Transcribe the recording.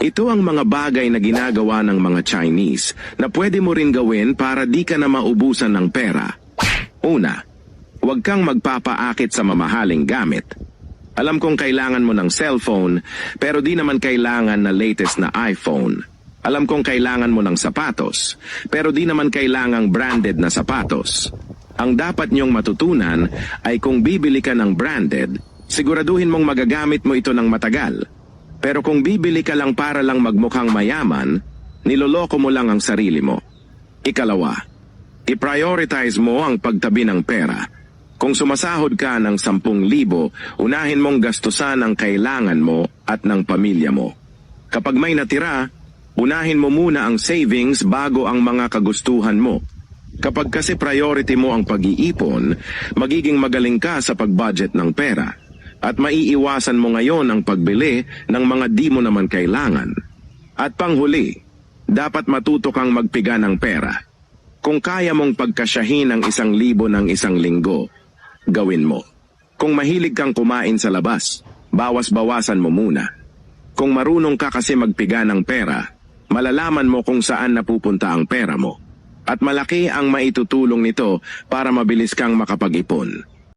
Ito ang mga bagay na ginagawa ng mga Chinese na pwede mo rin gawin para di ka na maubusan ng pera. Una, huwag kang magpapaakit sa mamahaling gamit. Alam kong kailangan mo ng cellphone, pero di naman kailangan na latest na iPhone. Alam kong kailangan mo ng sapatos, pero di naman kailangang branded na sapatos. Ang dapat niyong matutunan ay kung bibili ka ng branded, siguraduhin mong magagamit mo ito ng matagal. Pero kung bibili ka lang para lang magmukhang mayaman, niloloko mo lang ang sarili mo. Ikalawa, i-prioritize mo ang pagtabi ng pera. Kung sumasahod ka ng 10,000, unahin mong gastusan ang kailangan mo at ng pamilya mo. Kapag may natira, unahin mo muna ang savings bago ang mga kagustuhan mo. Kapag kasi priority mo ang pag-iipon, magiging magaling ka sa pag-budget ng pera. At maiiwasan mo ngayon ang pagbili ng mga di mo naman kailangan. At panghuli, dapat matuto kang magpiga ng pera. Kung kaya mong pagkasyahin ang isang libo ng isang linggo, gawin mo. Kung mahilig kang kumain sa labas, bawas-bawasan mo muna. Kung marunong ka kasi magpiga ng pera, malalaman mo kung saan napupunta ang pera mo. At malaki ang maitutulong nito para mabilis kang makapag-ipon.